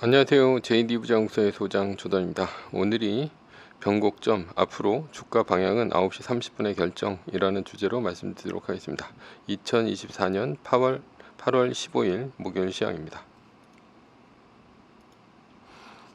안녕하세요. JD 부장부서의 소장 조던입니다. 오늘이 변곡점 앞으로 주가 방향은 9시 30분에 결정이라는 주제로 말씀드리도록 하겠습니다. 2024년 8월 8월 15일 목요일 시황입니다.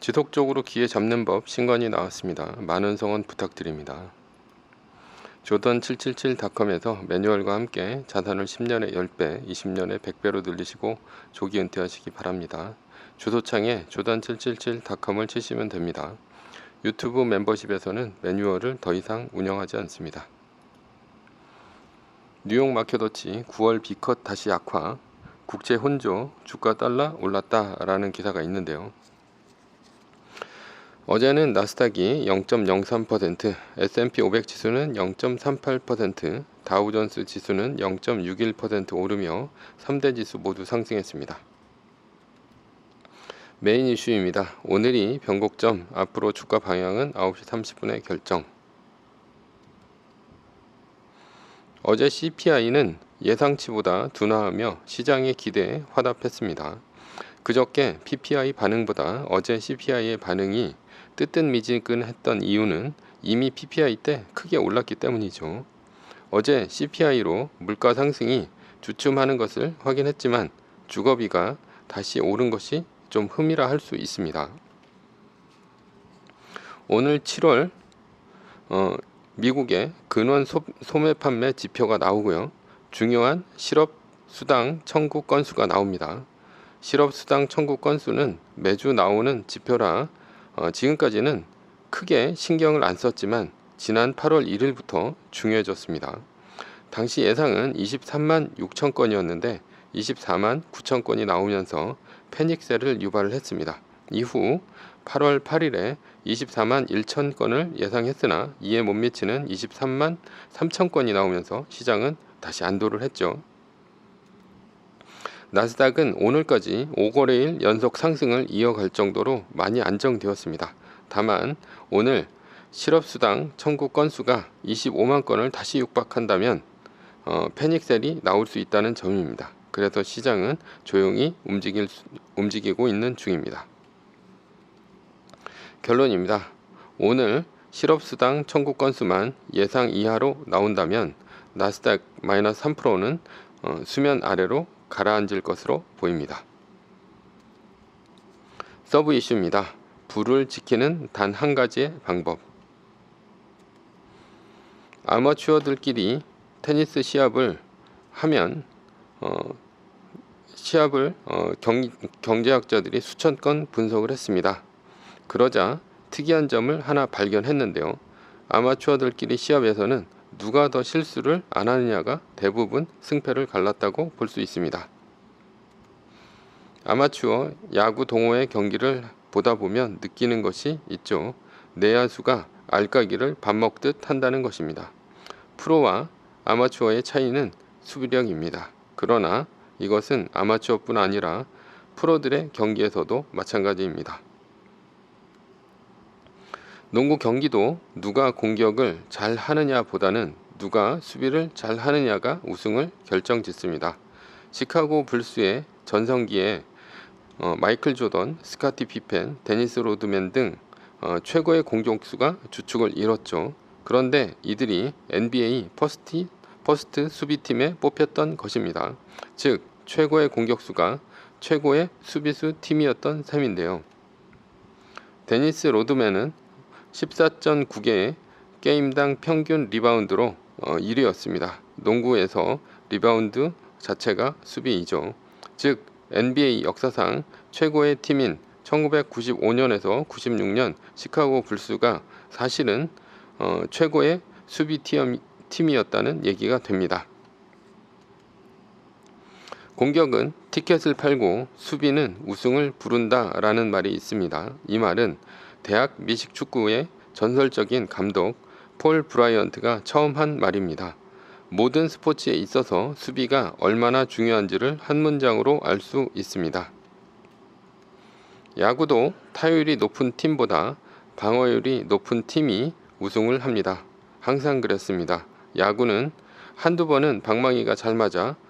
지속적으로 기회 잡는 법 신관이 나왔습니다. 많은 성원 부탁드립니다. 조던 777닷컴에서 매뉴얼과 함께 자산을 10년에 10배, 20년에 100배로 늘리시고 조기 은퇴하시기 바랍니다. 주소창에 조던777닷컴을 치시면 됩니다. 유튜브 멤버십에서는 매뉴얼을 더 이상 운영하지 않습니다. 뉴욕 마켓워치 9월 비컷 다시 약화, 국제 혼조, 주가 달러 올랐다 라는 기사가 있는데요. 어제는 나스닥이 0.03%, S&P 500 지수는 0.38%, 다우존스 지수는 0.61% 오르며 3대 지수 모두 상승했습니다. 메인 이슈입니다. 오늘이 변곡점, 앞으로 주가 방향은 9시 30분에 결정. 어제 CPI는 예상치보다 둔화하며 시장의 기대에 화답했습니다. 그저께 PPI 반응보다 어제 CPI의 반응이 뜨뜻미지근했던 이유는 이미 PPI 때 크게 올랐기 때문이죠. 어제 CPI로 물가 상승이 주춤하는 것을 확인했지만 주거비가 다시 오른 것이 좀 흠이라 할 수 있습니다. 오늘 7월 어, 미국의 근원 소, 소매 판매 지표가 나오고요. 중요한 실업 수당 청구 건수가 나옵니다. 실업 수당 청구 건수는 매주 나오는 지표라 어, 지금까지는 크게 신경을 안 썼지만 지난 8월 1일부터 중요해졌습니다. 당시 예상은 23만 6천 건이었는데 24만 9천 건이 나오면서 패닉셀을 유발을 했습니다. 이후 8월 8일에 24만 1천 건을 예상했으나 이에 못 미치는 23만 3천 건이 나오면서 시장은 다시 안도를 했죠. 나스닥은 오늘까지 5거래일 연속 상승을 이어갈 정도로 많이 안정되었습니다. 다만 오늘 실업수당 청구 건수가 25만 건을 다시 육박한다면 어, 패닉셀이 나올 수 있다는 점입니다. 그래서 시장은 조용히 움직일, 움직이고 있는 중입니다. 결론입니다. 오늘 실업수당 청구 건수만 예상 이하로 나온다면 나스닥 마이너스 3%는 어, 수면 아래로 가라앉을 것으로 보입니다. 서브 이슈입니다. 불을 지키는 단 한 가지의 방법. 아마추어들끼리 테니스 시합을 하면 어, 시합을 어, 경, 경제학자들이 수천 건 분석을 했습니다. 그러자 특이한 점을 하나 발견했는데요. 아마추어들끼리 시합에서는 누가 더 실수를 안 하느냐가 대부분 승패를 갈랐다고 볼 수 있습니다. 아마추어 야구 동호회 경기를 보다 보면 느끼는 것이 있죠. 내야수가 알까기를 밥 먹듯 한다는 것입니다. 프로와 아마추어의 차이는 수비력입니다. 그러나 이것은 아마추어뿐 아니라 프로들의 경기에서도 마찬가지입니다. 농구 경기도 누가 공격을 잘 하느냐 보다는 누가 수비를 잘 하느냐가 우승을 결정 짓습니다. 시카고 불스의 전성기에 어, 마이클 조던, 스카티 피펜, 데니스 로드맨 등 어, 최고의 공격수가 주축을 이뤘죠. 그런데 이들이 NBA 퍼스트, 퍼스트 수비팀에 뽑혔던 것입니다. 즉 최고의 공격수가 최고의 수비수 팀이었던 셈인데요. 데니스 로드맨은 14.9개의 게임당 평균 리바운드로 어, 1위였습니다. 농구에서 리바운드 자체가 수비이죠. 즉 NBA 역사상 최고의 팀인 1995년에서 96년 시카고 불스가 사실은 어, 최고의 수비 팀이었다는 얘기가 됩니다. 공격은 티켓을 팔고 수비는 우승을 부른다 라는 말이 있습니다. 이 말은 대학 미식 축구의 전설적인 감독 폴 브라이언트가 처음 한 말입니다. 모든 스포츠에 있어서 수비가 얼마나 중요한지를 한 문장으로 알 수 있습니다. 야구도 타율이 높은 팀보다 방어율이 높은 팀이 우승을 합니다. 항상 그랬습니다. 야구는 한두 번은 방망이가 잘 맞아 어,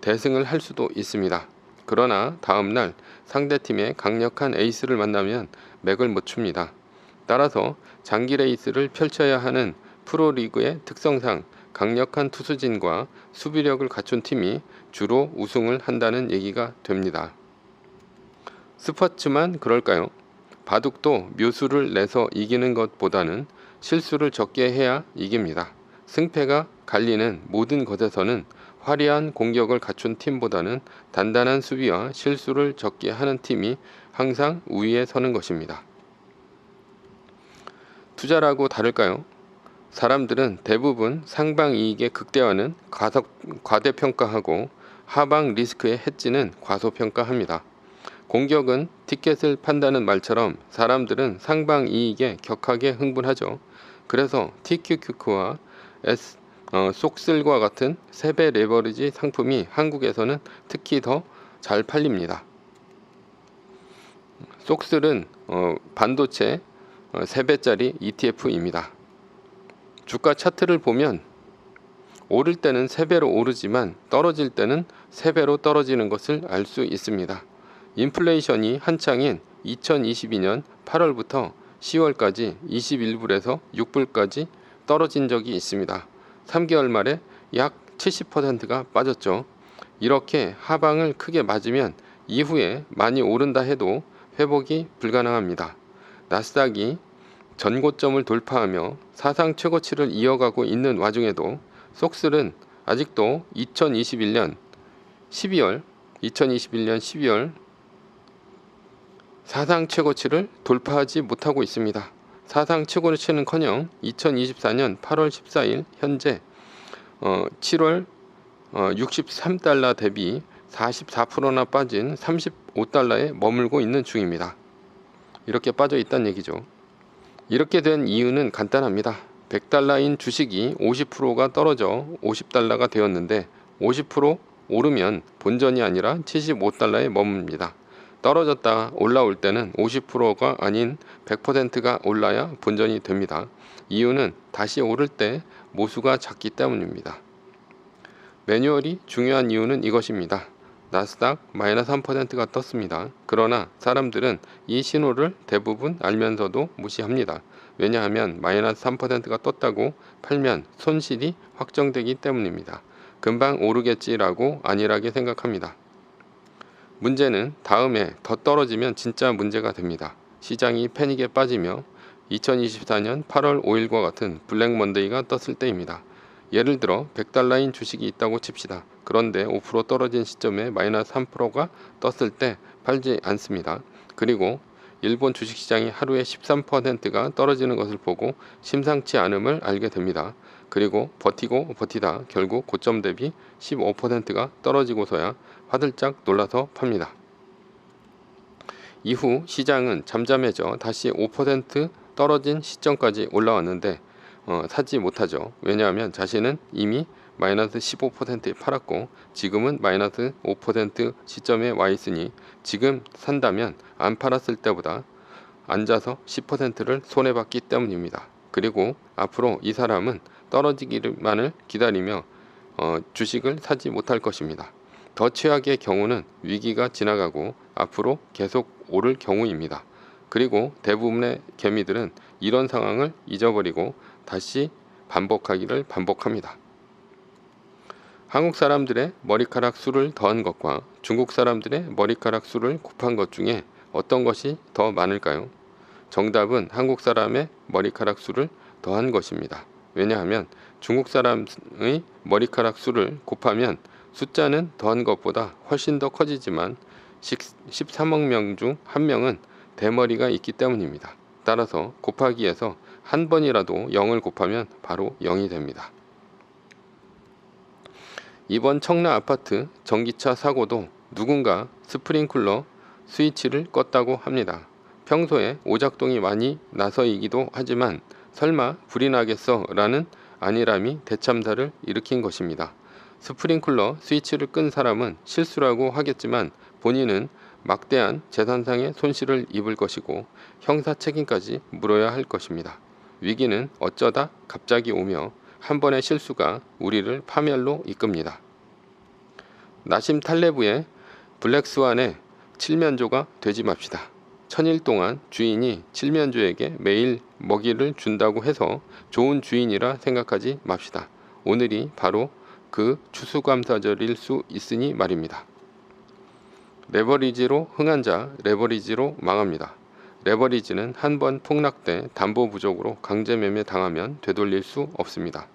대승을 할 수도 있습니다. 그러나 다음날 상대팀의 강력한 에이스를 만나면 맥을 못 춥니다. 따라서 장기 레이스를 펼쳐야 하는 프로리그의 특성상 강력한 투수진과 수비력을 갖춘 팀이 주로 우승을 한다는 얘기가 됩니다. 스포츠만 그럴까요? 바둑도 묘수를 내서 이기는 것보다는 실수를 적게 해야 이깁니다. 승패가 갈리는 모든 것에서는 화려한 공격을 갖춘 팀보다는 단단한 수비와 실수를 적게 하는 팀이 항상 우위에 서는 것입니다. 투자라고 다를까요? 사람들은 대부분 상방 이익의 극대화는 과속, 과대평가하고 하방 리스크의 해지는 과소평가합니다. 공격은 티켓을 판다는 말처럼 사람들은 상방 이익에 격하게 흥분하죠. 그래서 TQQ와 S, 어, 속슬과 같은 세배 레버리지 상품이 한국에서는 특히 더 잘 팔립니다. 속슬은 어, 반도체 어, 3배짜리 ETF입니다. 주가 차트를 보면 오를 때는 3배로 오르지만 떨어질 때는 3배로 떨어지는 것을 알 수 있습니다. 인플레이션이 한창인 2022년 8월부터 10월까지 21불에서 6불까지 떨어진 적이 있습니다. 3개월 말에 약 70%가 빠졌죠. 이렇게 하방을 크게 맞으면 이후에 많이 오른다 해도 회복이 불가능합니다. 나스닥이 전고점을 돌파하며 사상 최고치를 이어가고 있는 와중에도 속슬은 아직도 2021년 12월 2021년 12월 사상 최고치를 돌파하지 못하고 있습니다. 사상 최고치는커녕 2024년 8월 14일 현재 어, 7월 어, 63달러 대비 44%나 빠진 35달러에 머물고 있는 중입니다. 이렇게 빠져 있다는 얘기죠. 이렇게 된 이유는 간단합니다. 100달러인 주식이 50%가 떨어져 50달러가 되었는데 50% 오르면 본전이 아니라 75달러에 머뭅니다. 떨어졌다 올라올 때는 50%가 아닌 100%가 올라야 본전이 됩니다. 이유는 다시 오를 때 모수가 작기 때문입니다. 매뉴얼이 중요한 이유는 이것입니다. 나스닥 마이너스 3%가 떴습니다. 그러나 사람들은 이 신호를 대부분 알면서도 무시합니다. 왜냐하면 마이너스 3%가 떴다고 팔면 손실이 확정되기 때문입니다. 금방 오르겠지라고 안일하게 생각합니다. 문제는 다음에 더 떨어지면 진짜 문제가 됩니다. 시장이 패닉에 빠지며 2024년 8월 5일과 같은 블랙 먼데이가 떴을 때입니다. 예를 들어 100달러인 주식이 있다고 칩시다. 그런데 5% 떨어진 시점에 마이너스 3%가 떴을 때 팔지 않습니다. 그리고 일본 주식시장이 하루에 13%가 떨어지는 것을 보고 심상치 않음을 알게 됩니다. 그리고 버티고 버티다 결국 고점 대비 15%가 떨어지고서야 화들짝 놀라서 팝니다. 이후 시장은 잠잠해져 다시 5% 떨어진 시점까지 올라왔는데 어, 사지 못하죠. 왜냐하면 자신은 이미 마이너스 15%에 팔았고 지금은 마이너스 5% 시점에 와 있으니 지금 산다면 안 팔았을 때보다 앉아서 10%를 손해봤기 때문입니다. 그리고 앞으로 이 사람은 떨어지기만을 기다리며 어, 주식을 사지 못할 것입니다. 더 최악의 경우는 위기가 지나가고 앞으로 계속 오를 경우입니다. 그리고 대부분의 개미들은 이런 상황을 잊어버리고 다시 반복하기를 반복합니다. 한국 사람들의 머리카락 수를 더한 것과 중국 사람들의 머리카락 수를 곱한 것 중에 어떤 것이 더 많을까요? 정답은 한국 사람의 머리카락 수를 더한 것입니다. 왜냐하면 중국 사람의 머리카락 수를 곱하면 숫자는 더한 것보다 훨씬 더 커지지만 13억 명 중 한 명은 대머리가 있기 때문입니다. 따라서 곱하기에서 한 번이라도 0을 곱하면 바로 0이 됩니다. 이번 청라 아파트 전기차 사고도 누군가 스프링클러 스위치를 껐다고 합니다. 평소에 오작동이 많이 나서이기도 하지만 설마 불이 나겠어 라는 안일함이 대참사를 일으킨 것입니다. 스프링클러 스위치를 끈 사람은 실수라고 하겠지만 본인은 막대한 재산상의 손실을 입을 것이고 형사 책임까지 물어야 할 것입니다. 위기는 어쩌다 갑자기 오며 한 번의 실수가 우리를 파멸로 이끕니다. 나심 탈레브의 블랙스완의 칠면조가 되지 맙시다. 천일 동안 주인이 칠면조에게 매일 먹이를 준다고 해서 좋은 주인이라 생각하지 맙시다. 오늘이 바로 그 추수감사절일 수 있으니 말입니다. 레버리지로 흥한 자 레버리지로 망합니다. 레버리지는 한 번 폭락돼 담보 부족으로 강제 매매 당하면 되돌릴 수 없습니다.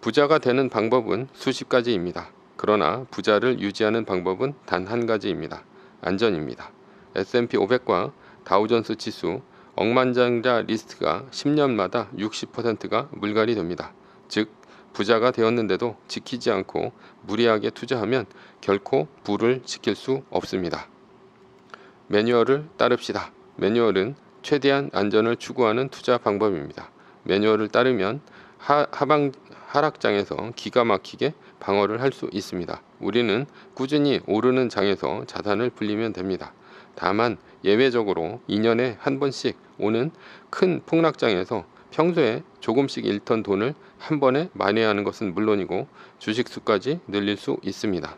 부자가 되는 방법은 수십 가지입니다. 그러나 부자를 유지하는 방법은 단 한 가지입니다. 안전입니다. S&P 500과 다우존스 지수 억만장자 리스트가 10년마다 60%가 물갈이 됩니다. 즉 부자가 되었는데도 지키지 않고 무리하게 투자하면 결코 부를 지킬 수 없습니다. 매뉴얼을 따릅시다. 매뉴얼은 최대한 안전을 추구하는 투자 방법입니다. 매뉴얼을 따르면 하, 하방 하락장에서 기가 막히게 방어를 할 수 있습니다. 우리는 꾸준히 오르는 장에서 자산을 불리면 됩니다. 다만 예외적으로 2년에 한 번씩 오는 큰 폭락장에서 평소에 조금씩 잃던 돈을 한 번에 만회하는 것은 물론이고 주식 수까지 늘릴 수 있습니다.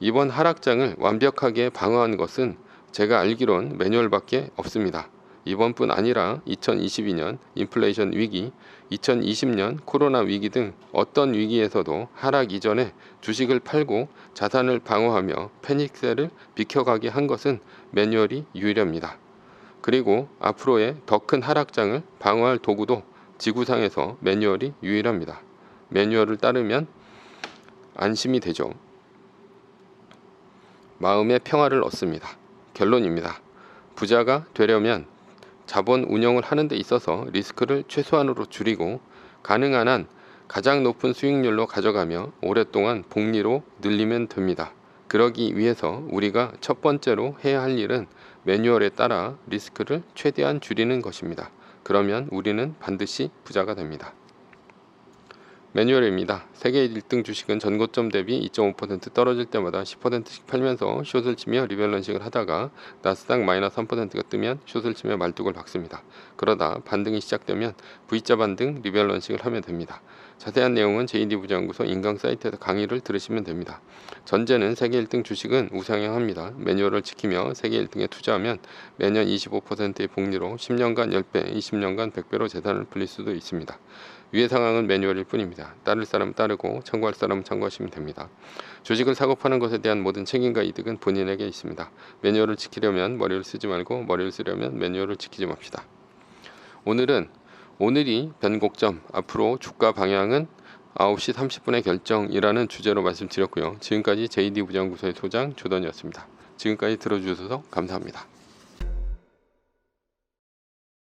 이번 하락장을 완벽하게 방어한 것은 제가 알기론 매뉴얼밖에 없습니다. 이번뿐 아니라 2022년 인플레이션 위기, 2020년 코로나 위기 등 어떤 위기에서도 하락 이전에 주식을 팔고 자산을 방어하며 패닉셀을 비켜가게 한 것은 매뉴얼이 유일합니다. 그리고 앞으로의 더 큰 하락장을 방어할 도구도 지구상에서 매뉴얼이 유일합니다. 매뉴얼을 따르면 안심이 되죠. 마음의 평화를 얻습니다. 결론입니다. 부자가 되려면 자본 운영을 하는 데 있어서 리스크를 최소한으로 줄이고 가능한 한 가장 높은 수익률로 가져가며 오랫동안 복리로 늘리면 됩니다. 그러기 위해서 우리가 첫 번째로 해야 할 일은 매뉴얼에 따라 리스크를 최대한 줄이는 것입니다. 그러면 우리는 반드시 부자가 됩니다. 매뉴얼입니다. 세계 1등 주식은 전고점 대비 2.5% 떨어질 때마다 10%씩 팔면서 숏을 치며 리밸런싱을 하다가 나스닥 마이너스 3%가 뜨면 숏을 치며 말뚝을 박습니다. 그러다 반등이 시작되면 V자 반등 리밸런싱을 하면 됩니다. 자세한 내용은 JD 부장연구소 인강 사이트에서 강의를 들으시면 됩니다. 전제는 세계 1등 주식은 우상향합니다. 매뉴얼을 지키며 세계 1등에 투자하면 매년 25%의 복리로 10년간 10배, 20년간 100배로 재산을 불릴 수도 있습니다. 위의 상황은 매뉴얼일 뿐입니다. 따를 사람은 따르고 참고할 사람은 참고하시면 됩니다. 주식을 사고 파는 것에 대한 모든 책임과 이득은 본인에게 있습니다. 매뉴얼을 지키려면 머리를 쓰지 말고 머리를 쓰려면 매뉴얼을 지키지 맙시다. 오늘은 오늘이 변곡점, 앞으로 주가 방향은 9시 30분의 결정이라는 주제로 말씀드렸고요. 지금까지 JD 부장구소의 소장 조던이었습니다. 지금까지 들어주셔서 감사합니다.